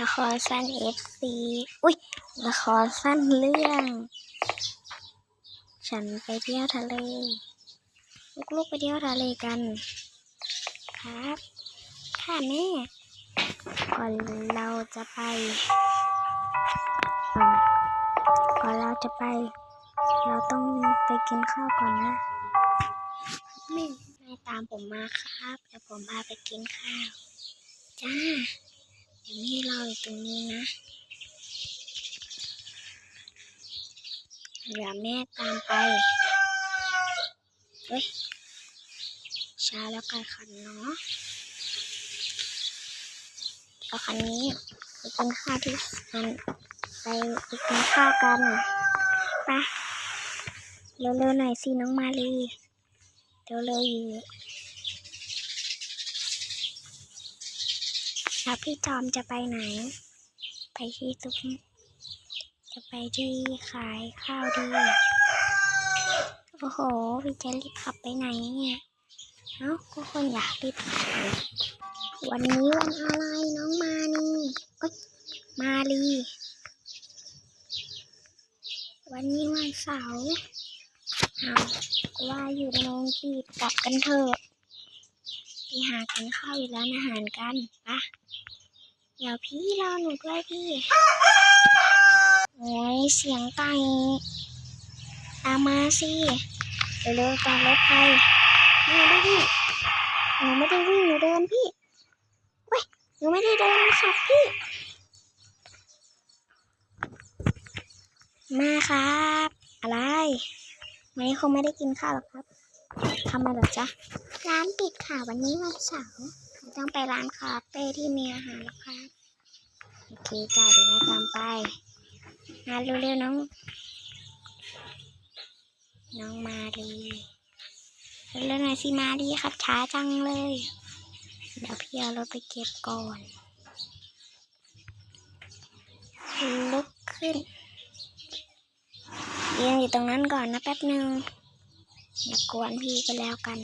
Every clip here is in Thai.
ละครสั้นเอฟซีอุ้ยละครสั้นเรื่อง ฉันไปเที่ยวทะเล ลูกๆไปเที่ยวทะเลกัน ครับ ค่ะแม่ ก่อนเราจะไป ก่อนเราจะไป เราต้องไปกินข้าวก่อนนะ แม่แม่ตามผมมาครับ เดี๋ยวผมพาไปกินข้าว จ้า เดี๋ยวแม่รออยู่ตรงนี้นะเดี๋ยวแม่ตามไปเฮ้ยช้าแล้วกันคันเนาะเอาคันนี้ไปกินข้าวที่อันไปไปกินข้าวกันไปเร็วๆหน่อยสิน้องมาลีเร็วๆอยู่ แล้วพี่จอมจะไปไหน ไปที่ซุ้มจะไปที่ขายข้าวดี โอ้โห พี่จะรีบขับไปไหนเนี่ย เอ้าก็คนอยากรีบขับวันนี้วันอะไรน้องมานี่เอ้ยมาลี วันนี้วันเสาร์เอาว่าอยู่ในโรงปิดกลับกันเถอะ หากินข้าวอยู่ร้านอาหารกันปะเดี๋ยวพี่รอหนูด้วยพี่ โอ้ยเสียงไก่ตามมาสิเร็วๆจอดรถไปไม่ได้วิ่หนูไม่ได้วิ่งหนูเดินพี่เว้ยหนูไม่ได้เดินครับพี่ มาครับ อะไรวันนี้คงไม่ได้กินข้าวหรอกครับทำไมหรอจ๊ะ ร้านปิดค่ะวันนี้วันเสาร์ต้องไปร้านคาเฟ่ที่มีอาหารแล้วครับโอเคจ้าเดี๋ยวแม่ตามไปมาเร็วๆน้อง น้องมาลีเร็วๆหน่อยสิมาลีครับ ช้าจังเลย เดี๋ยวพี่เอารถไปเก็บก่อนลุกขึ้นยืนอยู่ตรงนั้นก่อนนะแป๊บหนึ่งอย่ากวนพี่ก็แล้วกัน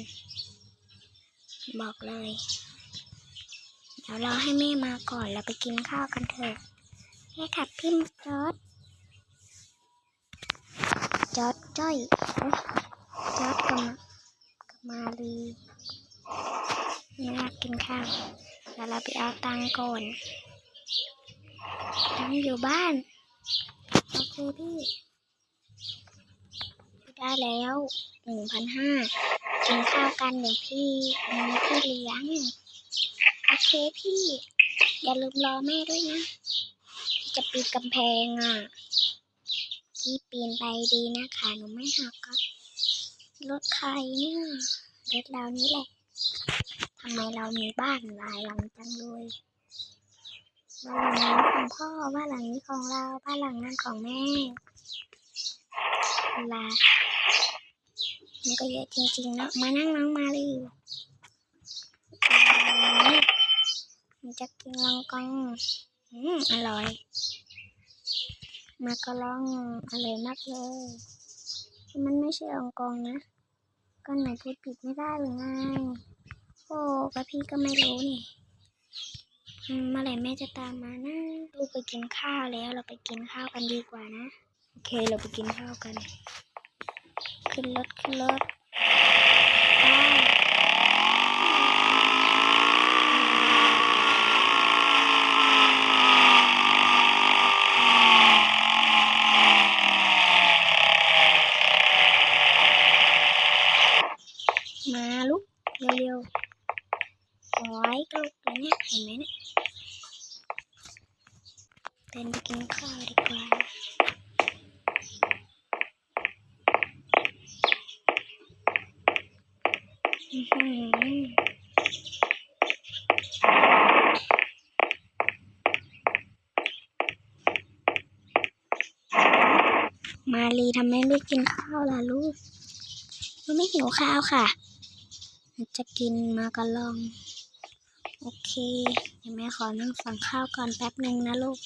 บอกเลย เดี๋ยวรอให้แม่มาก่อนแล้วไปกินข้าวกันเถอะแม่ขับพี่มาจอดจอดจ้อยจอดกมากมาลีไม่อยากกินข้าวเดี๋ยวเราไปเอาตังก่อนตังอยู่บ้านโอเคพี่ได้แล้วหนึ่งพันห้า กินข้าวกันเดี๋ยวพี่มีพี่เลี้ยง โอเคพี่ อย่าลืมรอแม่ด้วยนะ จะปีนกำแพงอะ พี่ปีนไปดีนะขาหนูไม่หักก็รถใครเนี่ยรถเรานี่แหละทำไมเรามีบ้านหลายหลังจังเลยบ้านหลังนี้ของพ่อบ้านหลังนี้ของเราบ้านหลังนั้นของแม่ลา มันก็เยอะจริงๆเนาะมานั่งน้องมาเลยมันจะกินลองกองอืมอร่อย มาก็ร้องอร่อยมากเลย มันไม่ใช่องกองนะ ก็ไหนพูดผิดไม่ได้หรือไงโอ้ก็พี่ก็ไม่รู้นี่เมื่อไหร่แม่จะตามมานะลูกไปกินข้าวแล้วเราไปกินข้าวกันดีกว่านะ โอเคเราไปกินข้าวกัน ขึ้นรถขึ้นรถไปมาลุกเร็วๆโอ้ยก็ลุกแล้วเนี่ยเห็นไหมเนี่ยเดินไปกินข้าวดีกว่า มาลีทำไมไม่กินข้าวล่ะลูกมันไม่หิวข้าวค่ะ จะกินมากะลอง โอเค เดี๋ยวแม่ขอนั่งสั่งข้าวก่อนแป๊บหนึ่งนะลูก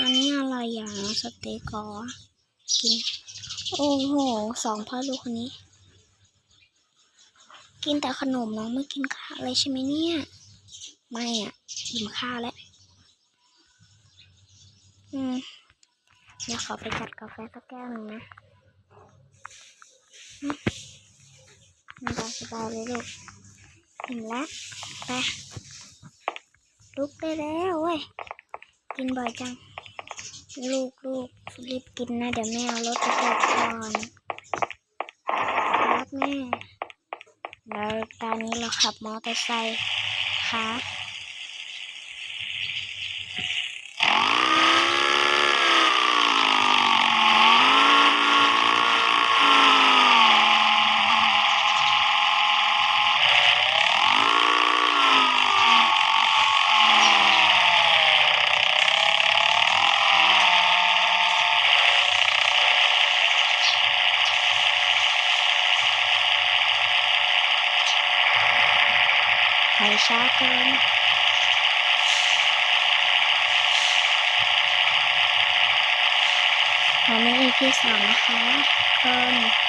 อันนี้อะไรอย่างสเต็กเหรอกิน โอ้โห สองพ่อลูกคนนี้ กินแต่ขนมน้องไม่กินข้าวเลยใช่ไหมเนี่ย ไม่อะอิ่มข้าวแล้ว อืมเดี๋ยวขอไปจัดกาแฟสักแก้วหนึ่งนะอืมมันตามสบายเลยลูกอิ่มแล้วไปลุกได้แล้วเว้ย กินบ่อยจัง ลูกลูกรีบกินนะ เดี๋ยวแม่เอารถไปจอดก่อนครับแม่ แล้วตอนนี้เราขับมอเตอร์ไซค์ครับ ช้าเกินวันนี้ EP สองนะคะทุกคน